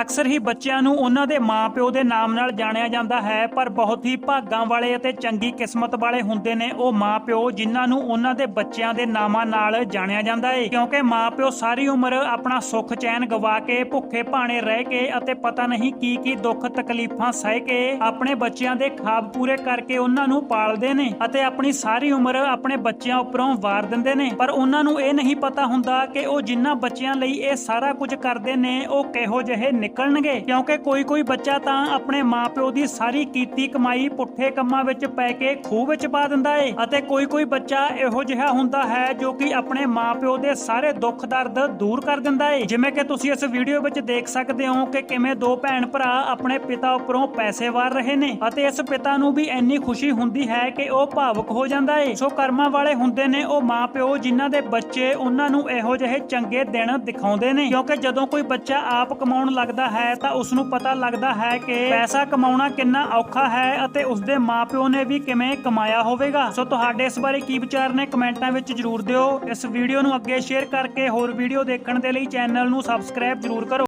ਅਕਸਰ ਹੀ ਬੱਚਿਆਂ ਨੂੰ ਉਹਨਾਂ ਦੇ ਮਾਪਿਓ ਦੇ ਨਾਮ ਨਾਲ ਜਾਣਿਆ ਜਾਂਦਾ ਹੈ, ਪਰ ਬਹੁਤ ਹੀ ਭਾਗਾਂ ਵਾਲੇ ਅਤੇ ਚੰਗੀ ਕਿਸਮਤ ਵਾਲੇ ਹੁੰਦੇ ਨੇ ਉਹ ਮਾਪਿਓ, ਜਿਨ੍ਹਾਂ ਨੂੰ ਉਹਨਾਂ ਦੇ ਬੱਚਿਆਂ ਦੇ ਨਾਮਾਂ ਨਾਲ ਜਾਣਿਆ ਜਾਂਦਾ ਹੈ ਕਿਉਂਕਿ ਮਾਪਿਓ ਸਾਰੀ ਉਮਰ ਆਪਣਾ ਸੁੱਖ ਚੈਨ ਗਵਾ ਕੇ, ਭੁੱਖੇ ਭਾਣੇ ਰਹਿ ਕੇ ਅਤੇ ਪਤਾ ਨਹੀਂ ਕੀ ਕੀ ਦੁੱਖ ਤਕਲੀਫਾਂ ਸਹਿ ਕੇ ਆਪਣੇ ਬੱਚਿਆਂ ਦੇ ਖਾਬ ਪੂਰੇ ਕਰਕੇ ਉਹਨਾਂ ਨੂੰ ਪਾਲਦੇ ਨੇ ਅਤੇ ਆਪਣੀ ਸਾਰੀ ਉਮਰ ਆਪਣੇ ਬੱਚਿਆਂ ਉੱਪਰੋਂ ਵਾਰ ਦਿੰਦੇ ਨੇ। ਪਰ ਉਹਨਾਂ ਨੂੰ ਇਹ ਨਹੀਂ ਪਤਾ ਹੁੰਦਾ ਕਿ ਉਹ ਜਿਨ੍ਹਾਂ ਬੱਚਿਆਂ ਲਈ ਇਹ ਸਾਰਾ ਕੁਝ ਕਰਦੇ ਨੇ, ਉਹ ਕਿਹੋ ਜਿਹੇ ਨਿਕਲਣਗੇ, ਕਿਉਂਕਿ ਕੋਈ ਕੋਈ ਬੱਚਾ ਤਾਂ ਆਪਣੇ ਮਾਪਿਓ ਦੀ ਸਾਰੀ ਕੀਤੀ ਕਮਾਈ ਪੁੱਠੇ ਕੰਮਾਂ ਵਿੱਚ ਪੈ ਕੇ ਖੂਹ ਵਿੱਚ ਪਾ ਦਿੰਦਾ ਏ। ਅਤੇ ਕੋਈ ਕੋਈ ਬੱਚਾ ਇਹੋ ਜਿਹਾ ਹੁੰਦਾ ਹੈ ਜੋ ਕਿ ਆਪਣੇ ਮਾਪਿਓ ਦੇ ਸਾਰੇ ਦੁੱਖ ਦਰਦ ਦੂਰ ਕਰ ਦਿੰਦਾ ਏ। ਜਿਵੇਂ ਕਿ ਤੁਸੀਂ ਇਸ ਵੀਡੀਓ ਵਿੱਚ ਦੇਖ ਸਕਦੇ ਹੋ ਕਿ ਕਿਵੇਂ ਦੋ ਭੈਣ ਭਰਾ ਆਪਣੇ ਪਿਤਾ ਉੱਪਰੋਂ ਪੈਸੇ ਵਾਰ ਰਹੇ ਨੇ ਅਤੇ ਇਸ ਪਿਤਾ ਨੂੰ ਵੀ ਇੰਨੀ ਖੁਸ਼ੀ ਹੁੰਦੀ ਹੈ ਕਿ ਉਹ ਭਾਵੁਕ ਹੋ ਜਾਂਦਾ ਏ। ਸੋ ਕਰਮਾਂ ਵਾਲੇ ਹੁੰਦੇ ਨੇ ਉਹ ਮਾਪਿਓ ਜਿਨ੍ਹਾਂ ਦੇ ਬੱਚੇ ਉਹਨਾਂ ਨੂੰ ਇਹੋ ਜਿਹੇ ਚੰਗੇ ਦਿਨ ਦਿਖਾਉਂਦੇ ਨੇ, ਕਿਉਂਕਿ ਜਦੋਂ ਕੋਈ ਬੱਚਾ ਆਪ ਕਮਾਉਣ ਲੱਗ ਲੱਗਦਾ ਹੈ ਤਾਂ ਉਸ ਨੂੰ ਪਤਾ ਲੱਗਦਾ ਹੈ ਕਿ ਪੈਸਾ ਕਮਾਉਣਾ ਕਿੰਨਾ ਔਖਾ ਹੈ ਅਤੇ ਉਸ ਦੇ ਮਾਪਿਓ ਨੇ ਵੀ ਕਿਵੇਂ ਕਮਾਇਆ ਹੋਵੇਗਾ। ਸੋ ਤੁਹਾਡੇ ਇਸ ਬਾਰੇ ਕੀ ਵਿਚਾਰ ਨੇ ਕਮੈਂਟਾਂ ਵਿੱਚ ਜਰੂਰ ਦਿਓ। ਇਸ ਵੀਡੀਓ ਨੂੰ ਅੱਗੇ ਸ਼ੇਅਰ ਕਰਕੇ ਹੋਰ ਵੀਡੀਓ ਦੇਖਣ ਦੇ ਲਈ ਚੈਨਲ ਨੂੰ ਸਬਸਕ੍ਰਾਈਬ ਜਰੂਰ ਕਰੋ।